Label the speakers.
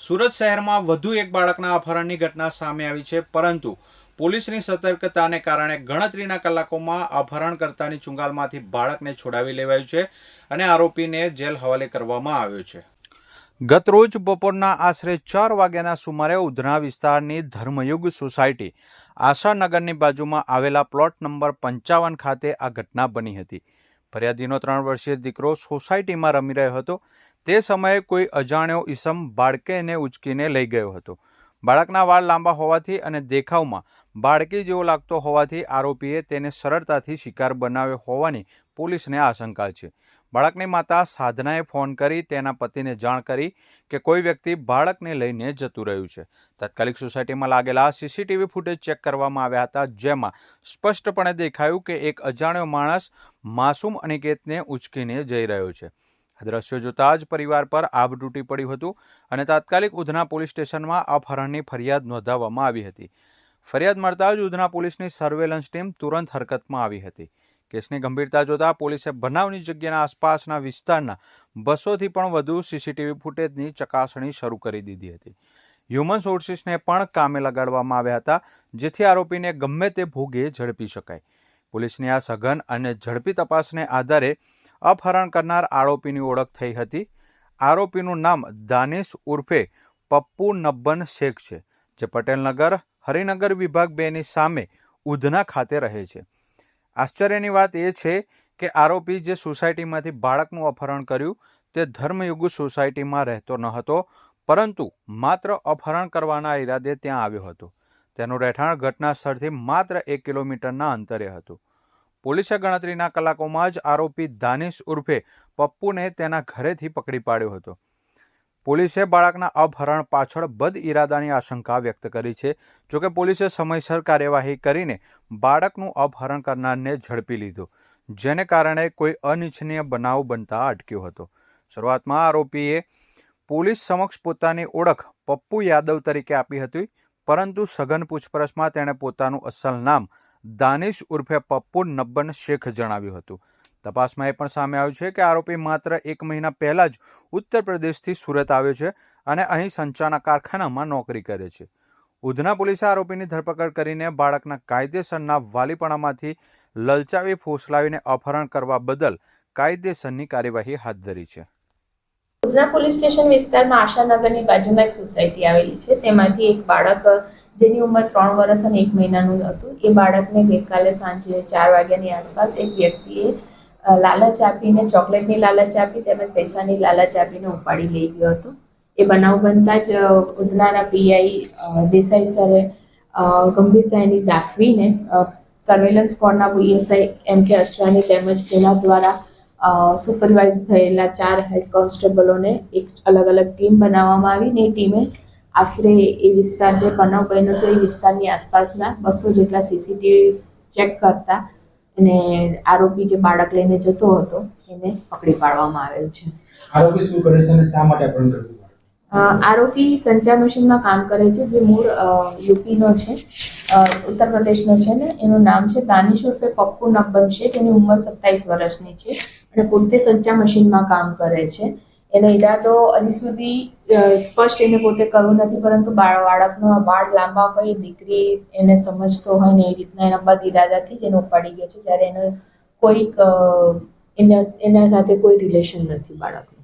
Speaker 1: સુરત શહેરમાં વધુ એક બાળકના અપહરણની ઘટના સામે આવી છે, પરંતુ પોલીસની સતર્કતાને કારણે ગણતરીના કલાકોમાં અપહરણકર્તાની ચુંગાલમાંથી બાળકને છોડાવી લેવાયું છે અને આરોપીને જેલ હવાલે કરવામાં આવ્યો છે. ગત રોજ બપોરના આશરે ચાર વાગ્યાના સુમારે ઉધના વિસ્તારની ધર્મયુગ સોસાયટી આશાનગરની બાજુમાં આવેલા પ્લોટ નંબર પંચાવન ખાતે આ ઘટના બની હતી. ફરિયાદીનો ત્રણ વર્ષીય દીકરો સોસાયટીમાં રમી રહ્યો હતો. તે સમયે કોઈ અજાણ્યો ઈસમ બાળકેને ઉચકીને લઈ ગયો હતો. બાળકના વાળ લાંબા હોવાથી અને દેખાવમાં બાળકી જેવો લાગતો હોવાથી આરોપીએ તેને સરળતાથી શિકાર બનાવ્યો હોવાની પોલીસને આશંકા છે. બાળકની માતા સાધનાએ ફોન કરી તેના પતિને જાણ કરી કે કોઈ વ્યક્તિ બાળકને લઈને જતું રહ્યું છે. તાત્કાલિક સોસાયટીમાં લાગેલા સીસીટીવી ફૂટેજ ચેક કરવામાં આવ્યા હતા, જેમાં સ્પષ્ટપણે દેખાયું કે એક અજાણ્યો માણસ માસૂમ અનિકેતને ઉચકીને જઈ રહ્યો છે. દ્રશ્યો જોતા જ પરિવાર પર આભ તૂટી પડ્યું હતું અને તાત્કાલિક ઉધના પોલીસ સ્ટેશનમાં અપહરણની ફરિયાદ નોંધાવવામાં આવી હતી. ફરિયાદ મળતા જ ઉધના પોલીસની સર્વેલન્સ ટીમ તુરંત હરકતમાં આવી હતી. કેસની ગંભીરતા જોતા પોલીસે બનાવની જગ્યાના આસપાસના વિસ્તારના બસોથી પણ વધુ સીસીટીવી ફૂટેજની ચકાસણી શરૂ કરી દીધી હતી. હ્યુમન સોર્સિસને પણ કામે લગાડવામાં આવ્યા હતા, જેથી આરોપીને ગમે તે ભોગે ઝડપી શકાય. પોલીસની આ સઘન અને ઝડપી તપાસને આધારે અપહરણ કરનાર આરોપીની ઓળખ થઈ હતી. આરોપીનું નામ દાનિશ ઉર્ફે પપ્પુ નબ્બન શેખ છે, જે પટેલનગર, હરિનગર વિભાગ બેની સામે ઉધના ખાતે રહે છે. આશ્ચર્યની વાત એ છે કે આરોપી જે સોસાયટીમાંથી બાળકનું અપહરણ કર્યું, તે ધર્મયુગ સોસાયટીમાં રહેતો ન હતો, પરંતુ માત્ર અપહરણ કરવાના ઈરાદે ત્યાં આવ્યો હતો. તેનું રહેઠાણ ઘટના સ્થળથી માત્ર એક કિલોમીટરના અંતરે હતું. પોલીસે ગણતરીના કલાકોમાં જ આરોપી દાનિશ ઉર્ફે પપ્પુને તેના ઘરેથી પકડી પાડ્યો હતો. પોલીસે બાળકના અપહરણ પાછળ બદ ઇરાદાની આશંકા વ્યક્ત કરી છે. જોકે પોલીસે સમયસર કાર્યવાહી કરીને બાળકનું અપહરણ કરનારને ઝડપી લીધો, જેને કારણે કોઈ અનિચ્છનીય બનાવ બનતા અટક્યો હતો. શરૂઆતમાં આરોપીએ પોલીસ સમક્ષ પોતાની ઓળખ પપ્પુ યાદવ તરીકે આપી હતી, પરંતુ સઘન પૂછપરછમાં તેણે પોતાનું અસલ નામ દાનિશ ઉર્ફે પપ્પુ નબ્બન શેખ જણાવ્યું હતું. તપાસમાં એ પણ સામે આવ્યું છે કે આરોપી માત્ર એક મહિના પહેલાં જ ઉત્તર પ્રદેશથી સુરત આવ્યો છે અને અહીં સંચાના કારખાનામાં નોકરી કરે છે. ઉધના પોલીસે આરોપીની ધરપકડ કરીને બાળકના કાયદેસરના વાલીપણામાંથી લલચાવી, ફોસલાવીને અપહરણ કરવા બદલ કાયદેસરની કાર્યવાહી હાથ ધરી છે.
Speaker 2: ઉધના પોલીસ સ્ટેશન વિસ્તારમાં આશાનગરની બાજુમાં એક સોસાયટી આવેલી છે. તેમાંથી એક બાળક, જેની ઉંમર ત્રણ વર્ષ અને એક મહિનાનું હતું. એ બાળકને ગઈકાલે સાંજે ચાર વાગ્યાની આસપાસ એક વ્યક્તિએ લાલચ આપીને, ચોકલેટની લાલચ આપી તેમજ પૈસાની લાલચ આપીને ઉપાડી લઈ ગયો હતો. એ બનાવ બનતા જ ઉધનાના પીઆઈ દેસાઈ સરે ગંભીરતા એની દાખવીને સર્વેલન્સ સ્કોડના પીએસઆઈ એમ કે અસરાની તેમજ તેના દ્વારા સુપરવાઇઝ થયેલા ચાર હેડ કોન્સ્ટેબલોને એક અલગ અલગ ટીમ બનાવવામાં આવી ને એ ટીમે આશરે એ વિસ્તાર જે બનાવ બન્યો છે એ વિસ્તારની આસપાસના બસો જેટલા સીસીટીવી ચેક કરતા અને આરોપી જે બાળક લઈને જતો હતો એને પકડી પાડવામાં આવેલ છે.
Speaker 3: આરોપી શું કરે છે અને શા માટે અપહરણ
Speaker 2: આરોપી સંચાર મશીનમાં કામ કરે છે જે મૂળ યુપીનો છે ઉત્તર પ્રદેશનો છે ને એનું નામ છે દાનિશ ઉર્ફે પપ્પુ નબ્બન છે તેની ઉંમર સત્તાવીસ વર્ષની છે અને પોતે સંચાર મશીનમાં કામ કરે છે. એનો ઈરાદો હજી સુધી સ્પષ્ટ એને પોતે કરવું નથી, પરંતુ બાળ બાળકનો વાળ લાંબા હોય દીકરી એને સમજતો હોય ને એ રીતના એના બદ ઈરાદાથી જ એને ઉપાડી ગયો છે, જ્યારે એનો કોઈક એના એના સાથે કોઈ રિલેશન નથી બાળકનું.